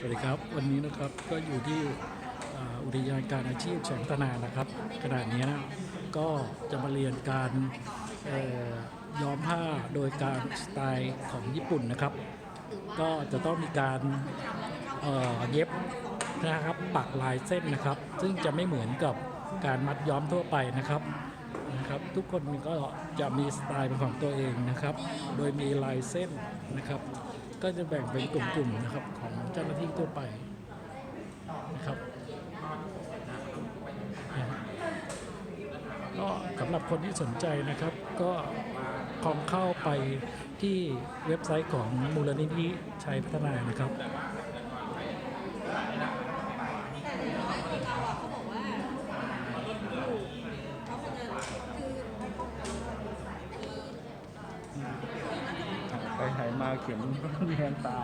สวัสดีครับ วันนี้นะครับก็อยู่ที่อุทยานการอาชีพแสงตนานะครับขณะนี้นะก็จะมาเรียนการย้อมผ้าโดยการสไตล์ของญี่ปุ่นนะครับ ก็จะต้องมีการเเย็บนะครับปักลายเส้นนะครับ ซึ่งจะไม่เหมือนกับการมัดย้อมทั่วไปนะครับ ทุกคนก็จะมีสไตล์เป็นของตัวเองนะครับ โดยมีลายเส้นนะครับ ก็จะแบ่งเป็นกลุ่มๆนะครับของเจ้าหน้าที่ทั่วไปนะครับก็สำหรับคนที่สนใจนะครับ ก็ลองเข้าไปที่เว็บไซต์ของมูลนิธิชัยพัฒนานะครับ ไปไหนมาเข็มแยงตา